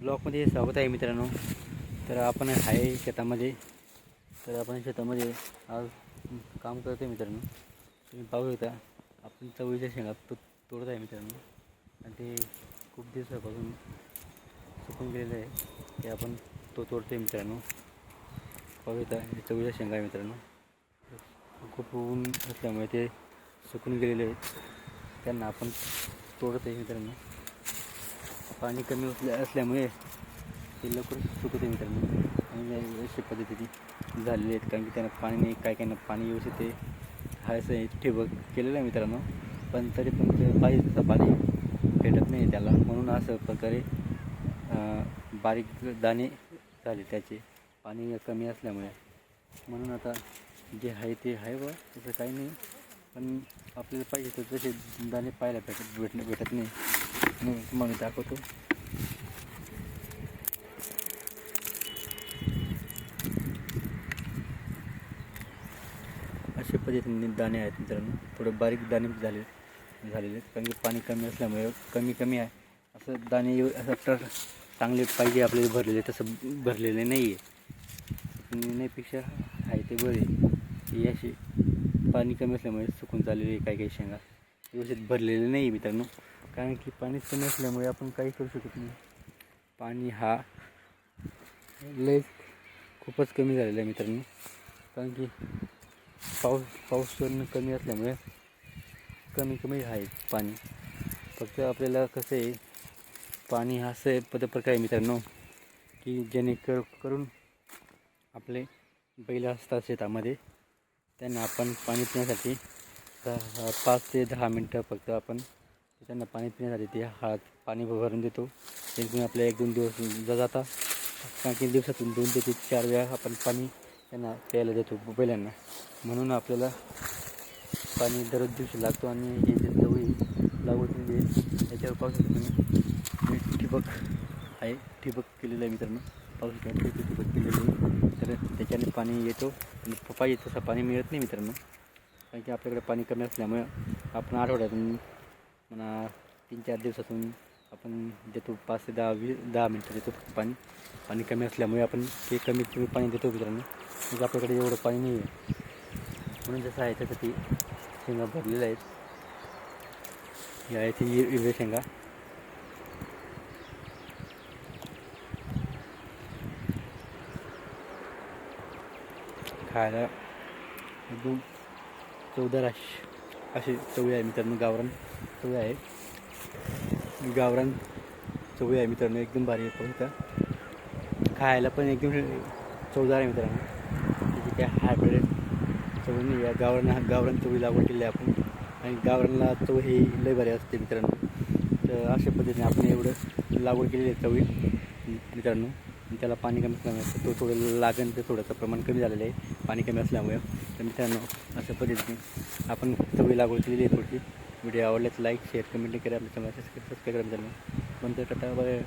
ब्लॉकमध्ये स्वागत आहे मित्रांनो. तर आपण आहे शेतामध्ये. तर आपण शेतामध्ये आज काम करतो आहे मित्रांनो. तुम्ही पाहू शकता आपण चवळीच्या शेंगा तो तोडत आहे मित्रांनो. आणि ते खूप दिवसापासून सुकून गेलेलं आहे. ते आपण तो तोडतो आहे मित्रांनो. पाहू शकता हे चवळीच्या शेंगा आहे मित्रांनो. खूप ऊन असल्यामुळे ते सुकून गेलेले आहेत. त्यांना आपण तोडत आहे मित्रांनो. पाणी कमी असल्या असल्यामुळे ते लवकर सुकत आहे मित्रांनो. आणि अशा पद्धतीने झालेले आहेत. कारण की त्यांना पाणी नाही काय काय पाणी व्यवस्थित ते हायचं ठिबक केलेलं आहे मित्रांनो. पण तरी पण ते पाहिजे तसं पाणी भेटत नाही त्याला. म्हणून असं प्रकारे बारीक दाणे झाले त्याचे. पाणी कमी असल्यामुळे. म्हणून आता जे आहे ते आहे व तसं काही नाही. पण आपल्याला पाहिजे तर तसे दाणे पाहायला भेटत भेटणं भेटत नाही. म्हणून तुम्हाला दाखवतो. अशा पद्धतीने दाणे आहेत मित्रांनो. थोडे बारीक दाणे झाले झालेले आहेत. कारण की पाणी कमी असल्यामुळे कमी कमी आहे. असं दाणे येऊ- असं तर चांगले पाहिजे आपल्याला भरलेले तसं भरलेले नाही आहे नेण्यापेक्षा आहे ते बरे. ही अशी पाणी कमी असल्यामुळे सुकून चाललेले आहे काही काही शेंगा. व्यवस्थित भरलेले नाही आहे मित्रांनो. कारण की पाणी कमी असल्यामुळे आपण काही करू शकत नाही. पाणी हा लय खूपच कमी झालेला आहे मित्रांनो. कारण की पाऊस पाऊस कमी असल्यामुळे कमी कमी आहे पाणी. फक्त आपल्याला कसं आहे पाणी हा असं पद प्रकार आहे मित्रांनो की जेणेकर करून आपले बैल असतात शेतामध्ये. त्यांना आपण पाणी पिण्यासाठी पाच ते दहा मिनटं फक्त आपण त्यांना पाणी पिण्यासाठी ते हात पाणी भरून देतो. जेणेकरून आपल्या एक दोन दिवस जाता. कारण की दिवसातून दोन ते चार वेळा आपण पाणी त्यांना प्यायला देतो बैलांना म्हणून आपल्याला पाणी दररोज दिवशी लागतो आणि हे जे चवळी लागवड म्हणजे याच्यावर त्याच्यावर पाहू शकतो ठिबक आहे ठिबक केलेलं आहे मित्रांनो. पाहू ठिबक केलेलं आहे. तर त्याच्याने पाणी येतो. पाहिजे तसं पाणी मिळत नाही मित्रांनो. कारण की आपल्याकडे पाणी कमी असल्यामुळे आपण आठवड्यातून म्हणा तीन चार दिवसातून आपण देतो पाच ते दहा वीस दहा मिनटं देतो पाणी. पाणी कमी असल्यामुळे आपण ते कमीत कमी पाणी देतो मित्रांनो. म्हणजे आपल्याकडे एवढं पाणी नाही आहे. म्हणून जसं आहे तसं ती शेंगा भरलेल्या आहेत. या आहे ती हिरव्या शेंगा. खायला. एकदम चवदार अशी अशी चवळी आहे मित्रांनो गावरान चवळी आहे. गावरान चवळी आहे मित्रांनो एकदम भारी आहे पण का खायला पण एकदम चवदार आहे मित्रांनो. तिथे काय हायब्रिड चवळी या गावरान गावरान चवळी लागवड केली आहे आपण. आणि गावरानला चव ही लय भारी असते मित्रांनो. तर अशा पद्धतीने आपण एवढं लागवड केलेली आहे चवळी. मित्रांनो त्याला पाणी कमी असल्यामुळे तो थोडं लागण ते थोडंसं प्रमाण कमी झालेलं आहे पाणी कमी असल्यामुळे. तर मित्रांनो अशा पद्धतीने आपण चवळी लागवड केलेली आहे थोडीशी. व्हिडिओ आवडल्यास लाईक शेअर कमेंट करा. आपल्या सबस्क्राईब करा मित्रांनो. नंतर टाटा बाय